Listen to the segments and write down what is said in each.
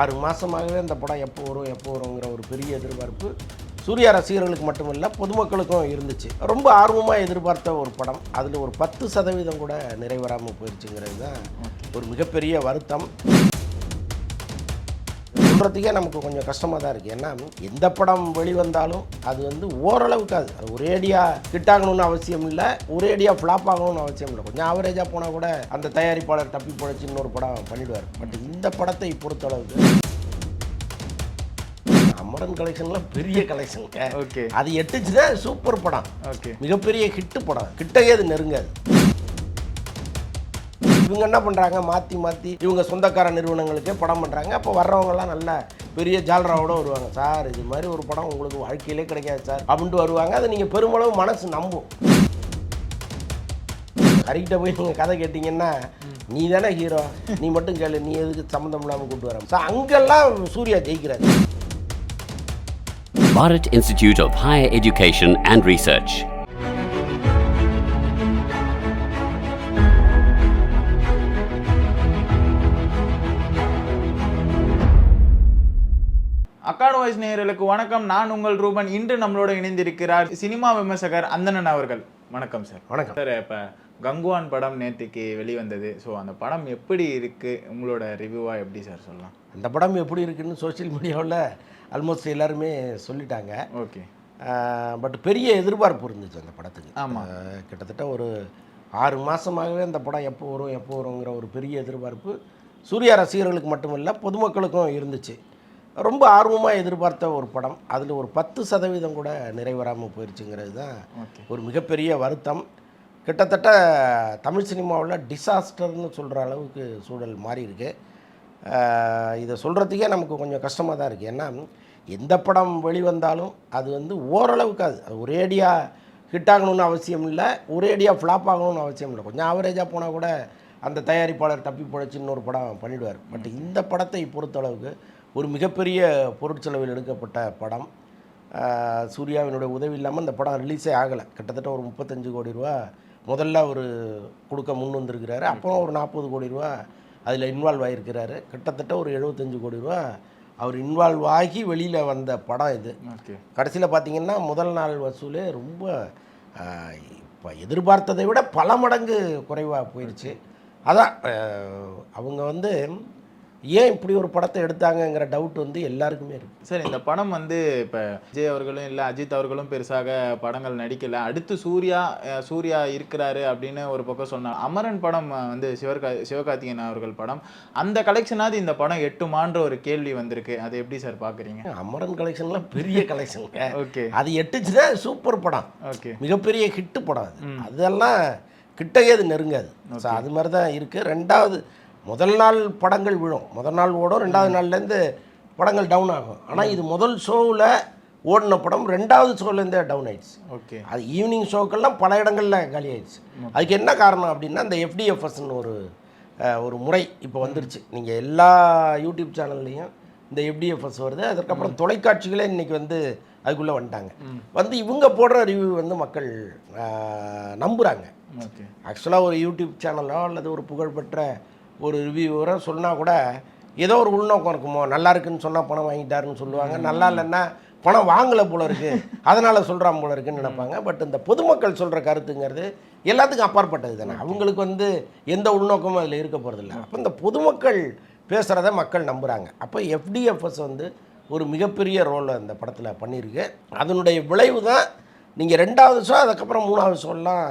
ஆறு மாதமாகவே இந்த படம் எப்போ வரும் எப்போ வருங்கிற ஒரு பெரிய எதிர்பார்ப்பு சூர்யா ரசிகர்களுக்கு மட்டுமில்ல பொதுமக்களுக்கும் இருந்துச்சு. ரொம்ப ஆர்வமாக எதிர்பார்த்த ஒரு படம். அதில் ஒரு பத்து சதவீதம் கூட நிறைவேறாமல் போயிடுச்சுங்கிறது தான் ஒரு மிகப்பெரிய வருத்தம். சொல்கிறதுக்கே நமக்கு கொஞ்சம் கஷ்டமாக தான் இருக்குது ஏன்னா எந்த படம் வெளிவந்தாலும் அது வந்து ஓரளவுக்கு அது அது ஒரேடியாக ஹிட் ஆகணும்னு அவசியம் இல்லை ஒரேடியாக ஃப்ளாப் ஆகணும்னு அவசியம் இல்லை. கொஞ்சம் ஆவரேஜாக போனால் கூட அந்த தயாரிப்பாளர் தப்பி பொழைச்சி இன்னொரு படம் பண்ணிடுவார். பட் இந்த படத்தை பொறுத்தளவுக்கு அமரன் கலெக்ஷன்லாம் பெரிய கலெக்ஷன் ஓகே. அது எட்டுச்சுன்னா சூப்பர் படம். ஓகே. மிகப்பெரிய ஹிட்டு படம். கிட்டவே அது நெருங்காது. இவங்க என்ன பண்ணுறாங்க மாற்றி மாற்றி இவங்க சொந்தக்கார நிறுவனங்களுக்கே படம் பண்ணுறாங்க அப்போ வர்றவங்கலாம் நல்ல பெரிய ஜால்ராவோட வருவாங்க. சார் இது மாதிரி ஒரு படம் உங்களுக்கு வாழ்க்கையிலே கிடைக்காது சார். அப்படின்ட்டு வருவாங்க. அதை நீங்கள் பெருமளவு மனசு நம்பும். ஹரிக்கிட்ட போய் நீங்கள் கதை கேட்டிங்கன்னா நீ தானே ஹீரோ நீ மட்டும் கேளு நீ எதுக்கு சம்மந்தம் இல்லாமல் கூட்டு வர? ஸோ அங்கெல்லாம் சூர்யா ஜெயிக்கிறாரு. Bharat Institute of Higher Education and Research. அக்காடு வாய்ஸ் நேயர்களுக்கு வணக்கம். நான் உங்கள் ரூபன். இன்று நம்மளோட இணைந்திருக்கிறார் சினிமா விமர்சகர் அந்தணன் அவர்கள். வணக்கம் சார். வணக்கம். சார் இப்போ கங்குவான் படம் நேற்றுக்கு வெளிவந்தது. ஸோ அந்த படம் எப்படி இருக்கு? உங்களோட ரிவ்யூவா எப்படி சார் சொல்லலாம்? அந்த படம் எப்படி இருக்குன்னு சோஷியல் மீடியாவில் ஆல்மோஸ்ட் எல்லாருமே சொல்லிட்டாங்க. ஓகே பட் பெரிய எதிர்பார்ப்பு இருந்துச்சு அந்த படத்துக்கு. ஆமா. அஹ் கிட்டத்தட்ட ஒரு ஆறு மாதமாகவே அந்த படம் எப்போ வரும் எப்போ வருங்கிற ஒரு பெரிய எதிர்பார்ப்பு சூர்யா ரசிகர்களுக்கு மட்டுமில்ல பொதுமக்களுக்கும் இருந்துச்சு. ரொம்ப ஆர்வமாக எதிர்பார்த்த ஒரு படம். அதில் ஒரு பத்து சதவீதம் கூட நிறைவேறாமல் போயிடுச்சுங்கிறது தான் ஒரு மிகப்பெரிய வருத்தம். கிட்டத்தட்ட தமிழ் சினிமாவில் டிசாஸ்டர்னு சொல்கிற அளவுக்கு சூழல் மாறி இருக்கு. இதை சொல்கிறதுக்கே நமக்கு கொஞ்சம் கஷ்டமாக தான் இருக்குது ஏன்னா எந்த படம் வெளிவந்தாலும் அது வந்து ஓரளவுக்கு அது ஒரேடியாக ஹிட் ஆகணும்னு அவசியம் இல்லை ஒரேடியாக ஃப்ளாப் ஆகணும்னு அவசியம் இல்லை. கொஞ்சம் ஆவரேஜாக போனால் கூட அந்த தயாரிப்பாளர் தப்பி பொழைச்சி இன்னொரு படம் பண்ணிடுவார். பட் இந்த படத்தை பொறுத்தளவுக்கு ஒரு மிகப்பெரிய பொருட்செலவில் எடுக்கப்பட்ட படம். சூர்யாவினுடைய உதவி இல்லாமல் இந்த படம் ரிலீஸே ஆகலை. கிட்டத்தட்ட ஒரு முப்பத்தஞ்சு கோடி ரூபா முதல்ல அவர் கொடுக்க முன் வந்திருக்கிறாரு. அப்புறம் ஒரு நாற்பது கோடி ரூபா அதில் இன்வால்வ் ஆகிருக்கிறாரு கிட்டத்தட்ட ஒரு எழுபத்தஞ்சு கோடி ரூபா அவர் இன்வால்வ் ஆகி வெளியில் வந்த படம் இது. கடைசியில் பார்த்தீங்கன்னா முதல் நாள் வசூலே ரொம்ப இப்போ எதிர்பார்த்ததை விட பல மடங்கு குறைவாக போயிடுச்சு அதான் அவங்க வந்து ஏன் இப்படி ஒரு படத்தை எடுத்தாங்கங்கிற டவுட் வந்து எல்லாருக்குமே இருக்குது சார் இந்த படம் வந்து இப்போ விஜய் அவர்களும் இல்லை அஜித் அவர்களும் பெருசாக படங்கள் நடிக்கல. அடுத்து சூர்யா சூர்யா இருக்கிறாரு அப்படின்னு ஒரு பக்கம் சொன்னாங்க அமரன் படம் வந்து சிவகா சிவகார்த்திகேயன் அவர்கள் படம். அந்த கலெக்ஷனாவது இந்த படம் எட்டுமான்ற ஒரு கேள்வி வந்திருக்கு. அதை எப்படி சார் பார்க்குறீங்க அமரன் கலெக்ஷன்லாம் பெரிய கலெக்ஷனுங்க ஓகே. அது எட்டுச்சுன்னா சூப்பர் படம். ஓகே. மிகப்பெரிய ஹிட்டு படம் அது. அதெல்லாம் கிட்டவே அது நெருங்காது. ஸோ அது மாதிரி தான் இருக்குது ரெண்டாவது முதல் நாள் படங்கள் விழும். முதல் நாள் ஓடும் ரெண்டாவது நாள்லேருந்து படங்கள் டவுன் ஆகும். ஆனால் இது முதல் ஷோவில் ஓடின படம் ரெண்டாவது ஷோலேருந்தே டவுன் ஆயிடுச்சு. ஓகே. அது ஈவினிங் ஷோக்கெல்லாம் பல இடங்களில் காலி ஆயிடுச்சு. அதுக்கு என்ன காரணம் அப்படின்னா இந்த எஃப்டிஎஃப்எஸ்ன்னு ஒரு ஒரு முறை இப்போ வந்துருச்சு. நீங்கள் எல்லா யூடியூப் சேனல்லையும் இந்த எஃப்டிஎஃப்எஸ் வருது. அதுக்கப்புறம் தொலைக்காட்சிகளே இன்றைக்கி வந்து அதுக்குள்ளே வந்துட்டாங்க. வந்து இவங்க போடுற ரிவ்யூ வந்து மக்கள் நம்புகிறாங்க ஓகே. ஆக்சுவலாக ஒரு யூடியூப் சேனலோ அல்லது ஒரு புகழ்பெற்ற ஒரு ரிவ்யூவரோ சொன்னால் கூட ஏதோ ஒரு உள்நோக்கம் இருக்குமோ நல்லா இருக்குன்னு சொன்னால் பணம் வாங்கிட்டாருன்னு சொல்லுவாங்க. நல்லா இல்லைன்னா பணம் வாங்கலை போல இருக்கு. அதனால் சொல்கிறான் போல இருக்குன்னு நினைப்பாங்க. பட் இந்த பொதுமக்கள் சொல்கிற கருத்துங்கிறது எல்லாத்துக்கும் அப்பாற்பட்டது தானே. அவங்களுக்கு வந்து எந்த உள்நோக்கமும் அதில் இருக்க போகிறதில்ல அப்போ இந்த பொதுமக்கள் பேசுகிறத மக்கள் நம்புகிறாங்க அப்போ எஃப்டிஎஃப்எஸ் வந்து ஒரு மிகப்பெரிய ரோலை அந்த படத்தில் பண்ணியிருக்கு. அதனுடைய விளைவு தான் நீங்கள் ரெண்டாவது ஷோ அதுக்கப்புறம் மூணாவது ஷோலாம்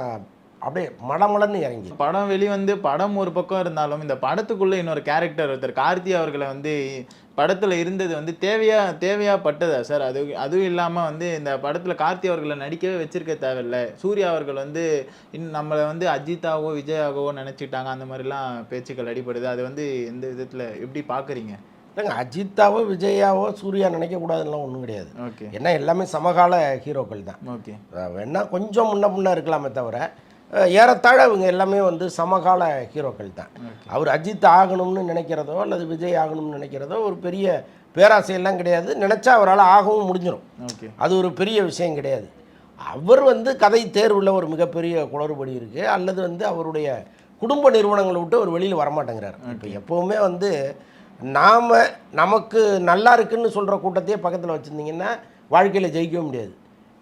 அப்படியே மடமடன்னு இறங்கி. படம் வெளிவந்து படம் ஒரு பக்கம் இருந்தாலும் இந்த படத்துக்குள்ள இன்னொரு கேரக்டர் ஒருத்தர் கார்த்தி அவர்களை வந்து படத்துல இருந்தது வந்து தேவையா தேவையா பட்டதா சார்? அது அதுவும் இல்லாம வந்து இந்த படத்துல கார்த்தி அவர்களை நடிக்கவே வச்சிருக்க தேவையில்ல. சூர்யா அவர்கள் வந்து இன் நம்மளை வந்து அஜித்தாவோ விஜயாகவோ நினைச்சிட்டாங்க அந்த மாதிரிலாம் பேச்சுக்கள் அடிபடுது. அது வந்து எந்த விதத்துல எப்படி பாக்குறீங்க? இல்லைங்க அஜித்தாவோ விஜயாவோ சூர்யா நினைக்கக்கூடாதுலாம் ஒன்றும் கிடையாது. ஓகே. ஏன்னா எல்லாமே சமகால ஹீரோக்கள் தான். ஓகே. அஹ் வேணா கொஞ்சம் முன்ன முன்ன இருக்கலாமே தவிர ஏறத்தாழ இவங்க எல்லாமே வந்து சமகால ஹீரோக்கள் தான். அவர் அஜித் ஆகணும்னு நினைக்கிறதோ அல்லது விஜய் ஆகணும்னு நினைக்கிறதோ ஒரு பெரிய பேராசையெல்லாம் கிடையாது. நினச்சா அவரால் ஆகவும் முடிஞ்சிடும் அது ஒரு பெரிய விஷயம் கிடையாது. அவர் வந்து கதை தேர்வில் ஒரு மிகப்பெரிய குளறுபடி இருக்குது அல்லது வந்து அவருடைய குடும்ப நிறுவனங்களை விட்டு அவர் வெளியில் வரமாட்டேங்கிறார். இப்போ எப்போவுமே வந்து நாம் நமக்கு நல்லா இருக்குன்னு சொல்கிற கூட்டத்தையே பக்கத்தில் வச்சுருந்தீங்கன்னா வாழ்க்கையில் ஜெயிக்கவே முடியாது.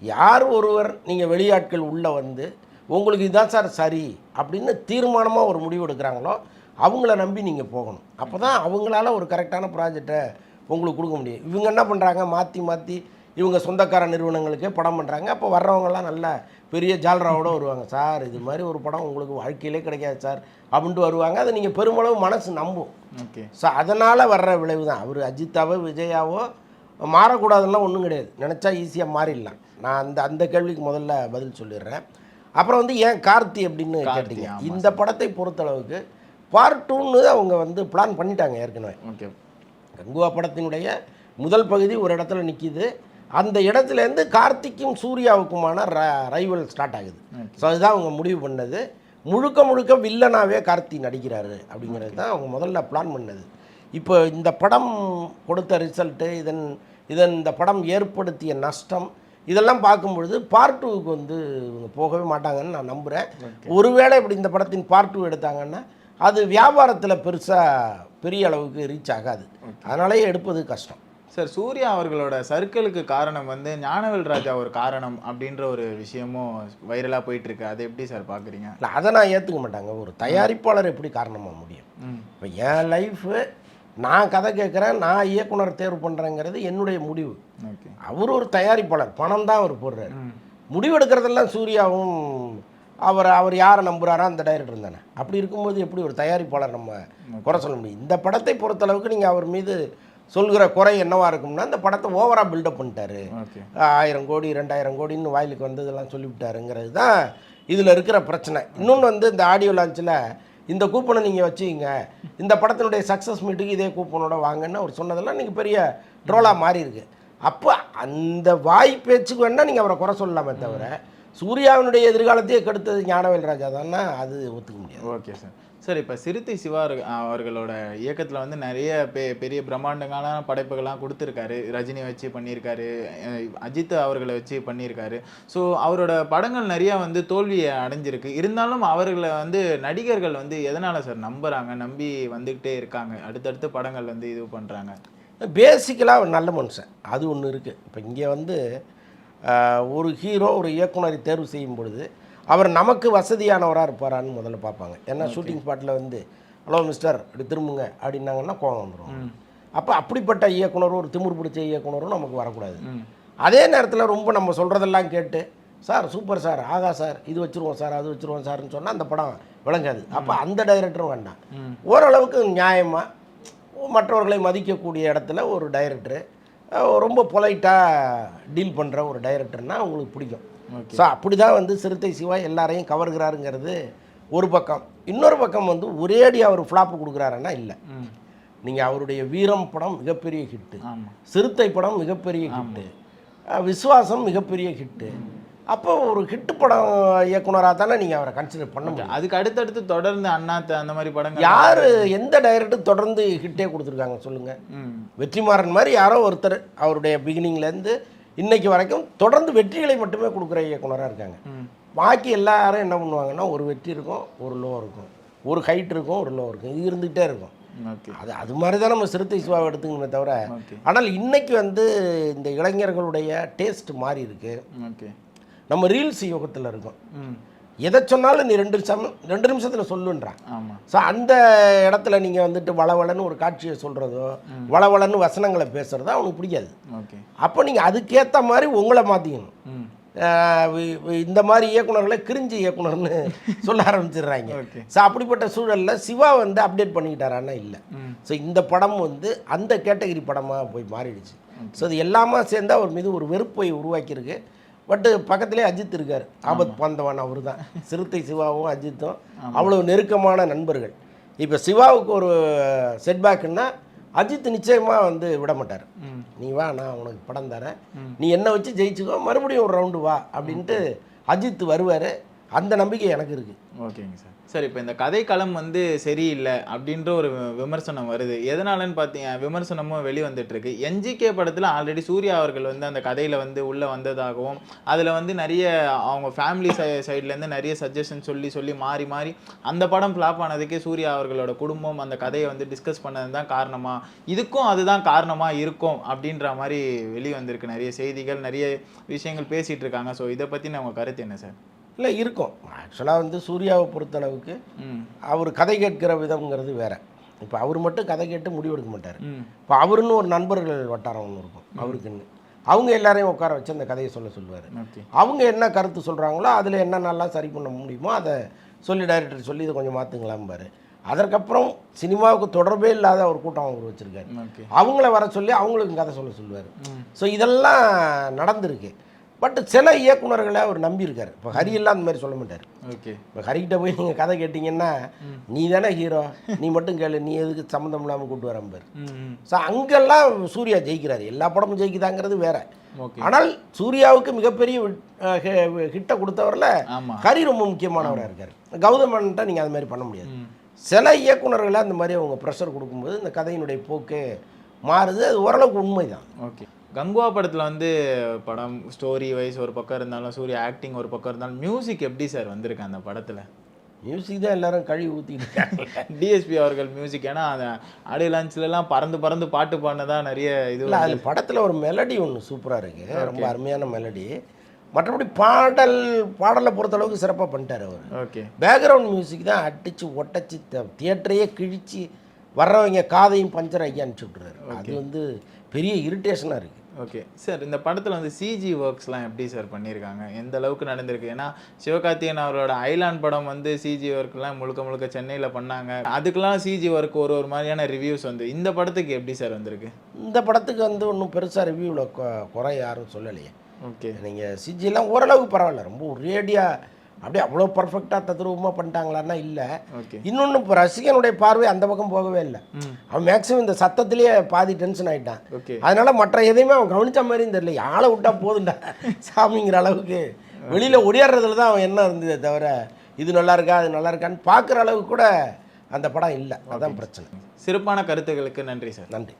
யார் ஒருவர் நீங்கள் வெளியாட்கள் உள்ளே வந்து உங்களுக்கு இதுதான் சார் சரி அப்படின்னு தீர்மானமாக ஒரு முடிவு எடுக்கிறாங்களோ அவங்கள நம்பி நீங்கள் போகணும். அப்போ தான் அவங்களால ஒரு கரெக்டான ப்ராஜெக்டை உங்களுக்கு கொடுக்க முடியும். இவங்க என்ன பண்ணுறாங்க மாற்றி மாற்றி இவங்க சொந்தக்கார நிறுவனங்களுக்கே படம் பண்ணுறாங்க அப்போ வர்றவங்கலாம் நல்ல பெரிய ஜால்ராவோட வருவாங்க. சார் இது மாதிரி ஒரு படம் உங்களுக்கு வாழ்க்கையிலே கிடைக்காது சார் அப்படின்ட்டு வருவாங்க. அதை நீங்கள் பெருமளவு மனசு நம்பும். ஓகே. ஸோ அதனால் வர்ற விளைவு தான். அவர் அஜித்தாவோ விஜயாவோ மாறக்கூடாதுலாம் ஒன்றும் கிடையாது. நினச்சா ஈஸியாக மாறிடலாம். நான் அந்த அந்த கேள்விக்கு முதல்ல பதில் சொல்லிடுறேன். அப்புறம் வந்து ஏன் கார்த்தி அப்படின்னு கேட்டீங்க? இந்த படத்தை பொறுத்தளவுக்கு பார்ட் டூன்னு அவங்க வந்து பிளான் பண்ணிட்டாங்க ஏற்கனவே. ஓகே. கங்குவா படத்தினுடைய முதல் பகுதி ஒரு இடத்துல நிற்கிது அந்த இடத்துலேருந்து கார்த்திக்கும் சூர்யாவுக்குமான ர ரைவல் ஸ்டார்ட் ஆகுது. ஸோ அதுதான் அவங்க முடிவு பண்ணது. முழுக்க முழுக்க வில்லனாவே கார்த்தி நடிக்கிறாரு அப்படிங்கிறது தான் அவங்க முதல்ல பிளான் பண்ணது. இப்போ இந்த படம் கொடுத்த ரிசல்ட்டு இதன் இதன் இந்த படம் ஏற்படுத்திய நஷ்டம் இதெல்லாம் பார்க்கும்பொழுது பார்ட் டூவுக்கு வந்து இவங்க போகவே மாட்டாங்கன்னு நான் நம்புகிறேன் ஒருவேளை இப்படி இந்த படத்தின் பார்ட் டூ எடுத்தாங்கன்னா அது வியாபாரத்தில் பெருசாக பெரிய அளவுக்கு ரீச் ஆகாது. அதனாலேயே எடுப்பது கஷ்டம். சார் சூர்யா அவர்களோட சர்க்கிளுக்கு காரணம் வந்து ஞானவேல் ராஜா ஒரு காரணம் அப்படின்ற ஒரு விஷயமும் வைரலாக போயிட்டு இருக்கு அதை எப்படி சார் பார்க்குறீங்க? இல்லை அதை நான் ஏற்றுக்க மாட்டாங்க. ஒரு தயாரிப்பாளர் எப்படி காரணமாக முடியும்? இப்போ என் லைஃபு நான் கதை கேட்குறேன் நான் இயக்குனர் தேர்வு பண்ணுறேங்கிறது என்னுடைய முடிவு. அவர் ஒரு தயாரிப்பாளர் பணம் தான் அவர் போடுறாரு. முடிவெடுக்கிறதெல்லாம் சூர்யாவும் அவர் அவர் யாரை நம்புறாரோ அந்த டைரக்டர் தானே. அப்படி இருக்கும்போது எப்படி ஒரு தயாரிப்பாளர் நம்ம குறை சொல்ல முடியும்? இந்த படத்தை பொறுத்தளவுக்கு நீங்கள் அவர் மீது சொல்கிற குறை என்னவா இருக்கும்னா இந்த படத்தை ஓவராக பில்டப் பண்ணிட்டாரு. ஆயிரம் கோடி ரெண்டாயிரம் கோடின்னு வாயிலுக்கு வந்ததெல்லாம் சொல்லிவிட்டாருங்கிறது தான் இதில் இருக்கிற பிரச்சனை. இன்னொன்று வந்து இந்த ஆடியோ லான்ச்சில் இந்த கூப்பனை நீங்கள் வச்சுக்கிங்க. இந்த படத்தினுடைய சக்ஸஸ் மீட்டுக்கு இதே கூப்பனோட வாங்கன்னு அவர் சொன்னதெல்லாம் நீங்கள் பெரிய ட்ரோலாக மாறி இருக்கு அப்போ அந்த வாய் பேச்சுக்கு வேணால் நீங்கள் அவரை குறை சொல்லலாமே தவிர சூர்யாவினுடைய எதிர்காலத்தையே கெடுத்தது ஞானவேல் ராஜா தானே அது ஒத்துக்க முடியாது. Okay sir. சார் இப்போ சிறுத்தை சிவா அவர்களோட இயக்கத்தில் வந்து நிறைய பெ பெரிய பிரம்மாண்டமான படைப்புகள்லாம் கொடுத்துருக்காரு. ரஜினி வச்சு பண்ணியிருக்காரு. அஜித் அவர்களை வச்சு பண்ணியிருக்காரு. ஸோ அவரோட படங்கள் நிறையா வந்து தோல்வியை அடைஞ்சிருக்கு. இருந்தாலும் அவர்களை வந்து நடிகர்கள் வந்து எதனால் சார் நம்புகிறாங்க நம்பி வந்துக்கிட்டே இருக்காங்க. அடுத்தடுத்து படங்கள் வந்து இது பண்ணுறாங்க பேசிக்கலாக நல்ல மனுஷன். அது ஒன்று இருக்குது இப்போ இங்கே வந்து ஒரு ஹீரோ ஒரு இயக்குனரை தேர்வு செய்யும் பொழுது அவர் நமக்கு வசதியானவராக இருப்பாரான்னு முதல்ல பார்ப்பாங்க. ஏன்னா ஷூட்டிங் ஸ்பாட்டில் வந்து ஹலோ மிஸ்டர் இப்படி திரும்புங்க அப்படின்னாங்கன்னா கோவம் வந்துடும் அப்போ அப்படிப்பட்ட இயக்குனரும் ஒரு திமிர் பிடிச்ச இயக்குனரும் நமக்கு வரக்கூடாது. அதே நேரத்தில் ரொம்ப நம்ம சொல்கிறதெல்லாம் கேட்டு சார் சூப்பர் சார் ஆகா சார் இது வச்சுருவோம் சார் அது வச்சுருவோம் சார்னு சொன்னால் அந்த படம் விளங்காது. அப்போ அந்த டைரக்டரும் வேண்டாம். ஓரளவுக்கு நியாயமாக மற்றவர்களை மதிக்கக்கூடிய இடத்துல ஒரு டைரக்டரு ரொம்ப பொலைட்டாக டீல் பண்ணுற ஒரு டைரக்டர்னால் உங்களுக்கு பிடிக்கும். ஸோ அப்படி தான் வந்து சிறுத்தை சிவா எல்லாரையும் கவர்கிறாருங்கிறது ஒரு பக்கம். இன்னொரு பக்கம் வந்து ஒரேடியாக அவர் ஃப்ளாப்பு கொடுக்குறாருன்னா இல்லை. நீங்கள் அவருடைய வீரம் படம் மிகப்பெரிய ஹிட்டு சிறுத்தை படம் மிகப்பெரிய ஹிட்டு விஸ்வாசம் மிகப்பெரிய ஹிட்டு அப்போ ஒரு ஹிட்டு படம் இயக்குனராக தானே நீங்கள் அவரை கன்சிடர் பண்ண முடியும். அதுக்கு அடுத்தடுத்து தொடர்ந்து அண்ணாத்த அந்த மாதிரி படங்கள் யார் எந்த டைரக்டர் தொடர்ந்து ஹிட்டே கொடுத்துருக்காங்க சொல்லுங்கள் வெற்றிமாறன் மாதிரி யாரோ ஒருத்தர் அவருடைய பிகினிங்லேருந்து இன்னைக்கு வரைக்கும் தொடர்ந்து வெற்றிகளை மட்டுமே கொடுக்குற இயக்குனராக இருக்காங்க. பாக்கி எல்லாரும் என்ன பண்ணுவாங்கன்னா ஒரு வெற்றி இருக்கும் ஒரு லோ இருக்கும். ஒரு ஹைட் இருக்கும் ஒரு லோ இருக்கும். இது இருந்துகிட்டே இருக்கும். அது அது மாதிரி தான் நம்ம சிறுத்தை சிவாவை எடுத்துக்கணுமே தவிர ஆனால் இன்னைக்கு வந்து இந்த இளைஞர்களுடைய டேஸ்ட் மாறி இருக்கு. நம்ம ரீல்ஸ் யுகத்தில் இருக்கோம். எதை சொன்னாலும் நீ ரெண்டு நிமிஷம் ரெண்டு நிமிஷத்தில் சொல்லுன்றான் ஸோ அந்த இடத்துல நீங்கள் வந்துட்டு வளவளன்னு ஒரு காட்சியை சொல்கிறதோ வளவளன்னு வசனங்களை பேசுகிறதோ அவனுக்கு பிடிக்காது. அப்போ நீங்கள் அதுக்கேற்ற மாதிரி உங்களை மாற்றிக்கணும் இந்த மாதிரி இயக்குனர்களை கிரிஞ்சு இயக்குனர்னு சொல்ல ஆரம்பிச்சிடுறாங்க. ஸோ அப்படிப்பட்ட சூழலில் சிவா வந்து அப்டேட் பண்ணிக்கிட்டாரான்னா இல்லை. ஸோ இந்த படம் வந்து அந்த கேட்டகரி படமாக போய் மாறிடுச்சு. ஸோ இது எல்லாமே சேர்ந்து அவர் மீது ஒரு வெறுப்பை உருவாக்கியிருக்கு. பட்டு பக்கத்திலே அஜித் இருக்கார். ஆபத் பாந்தவன் அவர் தான் சிறுத்தை சிவாவும் அஜித்தும். அவ்வளோ நெருக்கமான நண்பர்கள். இப்போ சிவாவுக்கு ஒரு செட்பேக்குன்னா அஜித் நிச்சயமாக வந்து விட மாட்டார் நீ வா நான் உனக்கு படம் தரேன். நீ என்ன வச்சு ஜெயிச்சுக்கோ மறுபடியும் ஒரு ரவுண்டு வா அப்படின்ட்டு அஜித் வருவார். அந்த நம்பிக்கை எனக்கு இருக்குது ஓகேங்க சார். சார் இப்போ இந்த கதைக்களம் வந்து சரியில்லை அப்படின்ற ஒரு விமர்சனம் வருது. எதனாலன்னு பார்த்தீங்க விமர்சனமும் வெளிவந்துட்டுருக்கு. என்ஜிகே படத்தில் ஆல்ரெடி சூர்யா அவர்கள் வந்து அந்த கதையில் வந்து உள்ளே வந்ததாகவும் அதில் வந்து நிறைய அவங்க ஃபேமிலி சை சைட்லேருந்து நிறைய சஜஷன் சொல்லி சொல்லி மாறி மாறி அந்த படம் ஃப்ளாப் ஆனதுக்கே சூர்யா அவர்களோட குடும்பம் அந்த கதையை வந்து டிஸ்கஸ் பண்ணது தான் காரணமாக இதுக்கும் அதுதான் காரணமாக இருக்கும் அப்படின்ற மாதிரி வெளிவந்திருக்கு. நிறைய செய்திகள் நிறைய விஷயங்கள் பேசிகிட்டு இருக்காங்க ஸோ இதை பற்றின உங்கள் கருத்து என்ன சார்? இல்லை இருக்கும். ஆக்சுவலாக வந்து சூர்யாவை பொறுத்தளவுக்கு அவர் கதை கேட்கிற விதம்ங்கிறது வேற. இப்போ அவர் மட்டும் கதை கேட்டு முடிவெடுக்க மாட்டார். இப்போ அவருன்னு ஒரு நண்பர்கள் வட்டாரம் ஒன்று இருக்கும் அவருக்குன்னு. அவங்க எல்லாரையும் உட்கார வச்சு அந்த கதையை சொல்ல சொல்லுவார். அவங்க என்ன கருத்து சொல்கிறாங்களோ அதில் என்ன நல்லா சரி பண்ண முடியுமோ அதை சொல்லி டைரக்டர் சொல்லி இதை கொஞ்சம் மாற்றுங்களாம்பாரு அதற்கப்புறம் சினிமாவுக்கு தொடர்பே இல்லாத ஒரு கூட்டம் அவர் வச்சுருக்காரு. அவங்கள வர சொல்லி அவங்களுக்கு கதை சொல்ல சொல்லுவார். ஸோ இதெல்லாம் நடந்திருக்கு. பட் சில இயக்குனர்களை அவர் நம்பியிருக்காரு. இப்போ ஹரி எல்லாம் அந்த மாதிரி சொல்ல மாட்டார். ஓகே இப்போ ஹரிக்கிட்ட போய் நீங்கள் கதை கேட்டிங்கன்னா நீ தானே ஹீரோ நீ மட்டும் கேளு. நீ எதுக்கு சம்மந்தம் இல்லாமல் கூட்டு வரம்பார் ஸோ அங்கெல்லாம் சூர்யா ஜெயிக்கிறாரு. எல்லா படமும் ஜெயிக்குதாங்கிறது வேற. ஆனால் சூர்யாவுக்கு மிகப்பெரிய ஹிட்டை கொடுத்தவரில் ஹரி ரொம்ப முக்கியமானவராக இருக்கார். கௌதமன்ட்ட நீங்கள் அது மாதிரி பண்ண முடியாது. சில இயக்குனர்களை அந்த மாதிரி அவங்க ப்ரெஷர் கொடுக்கும்போது இந்த கதையினுடைய போக்கு மாறுது. அது ஓரளவுக்கு உண்மைதான். ஓகே கங்குவா படத்துல வந்து படம் ஸ்டோரி வைஸ் ஒரு பக்கம் இருந்தாலும் சூர்யா ஆக்டிங் ஒரு பக்கம் இருந்தாலும் மியூசிக் எப்படி சார் வந்திருக்கு அந்த படத்துல? மியூசிக் தான் எல்லாரும் கழுவி ஊற்றிட்டு டிஎஸ்பி அவர்கள் மியூசிக் ஏன்னா அந்த ஆடியோ லான்ச்லலாம் பறந்து பறந்து பாட்டு பாடினதா நிறைய இது அது படத்தில் ஒரு மெலடி ஒன்று சூப்பராக இருக்குது ரொம்ப அருமையான மெலடி மற்றபடி பாடல் பாடலை பொறுத்தளவுக்கு சிறப்பாக பண்ணிட்டார் அவர். ஓகே பேக்ரவுண்ட் மியூசிக் தான் அடித்து ஒட்டச்சு தியேட்டரையே கிழிச்சு வர்றவங்க காதையும் பஞ்சர் ஆக்கி அனுப்பிச்சி விட்றாரு அது வந்து பெரிய இரிட்டேஷனாக இருக்குது ஓகே சார் இந்த படத்தில் வந்து சிஜி ஒர்க்ஸ்லாம் எப்படி சார் பண்ணியிருக்காங்க எந்த அளவுக்கு நடந்திருக்கு? ஏன்னா சிவகார்த்திகேயன் அவரோட ஐலாண்ட் படம் வந்து சிஜி ஒர்க்லாம் முழுக்க முழுக்க சென்னையில் பண்ணாங்க. அதுக்கெல்லாம் சிஜி ஒர்க் ஒரு ஒரு மாதிரியான ரிவ்யூஸ் வந்து இந்த படத்துக்கு எப்படி சார் வந்திருக்கு? இந்த படத்துக்கு வந்து ஒன்றும் பெருசாக ரிவ்யூவில் குறை யாரும் சொல்லலையே. ஓகே நீங்கள் சிஜிலாம் ஓரளவுக்கு பரவாயில்ல. ரொம்ப ஒரேடியாக அப்படியே அவ்வளோ பர்ஃபெக்டாக தத்ரூபமாக பண்ணிட்டாங்களான்னா இல்லை. இன்னொன்று இப்போ ரசிகனுடைய பார்வை அந்த பக்கம் போகவே இல்லை. அவன் மேக்ஸிமம் இந்த சத்தத்திலேயே பாதி டென்ஷன் ஆகிட்டான் அதனால மற்ற எதையுமே அவன் கவனிச்ச மாதிரியும் தெரியல. ஆளை விட்டா போதும்டா சாமிங்கிற அளவுக்கு. வெளியில் ஒடியாடுறதுல தான் அவன் என்ன இருந்ததே தவிர இது நல்லா இருக்கா அது நல்லா இருக்கான்னு பார்க்குற அளவுக்கு கூட அந்த படம் இல்லை. அதான் பிரச்சனை. சிறப்பான கருத்துக்களுக்கு நன்றி சார். நன்றி.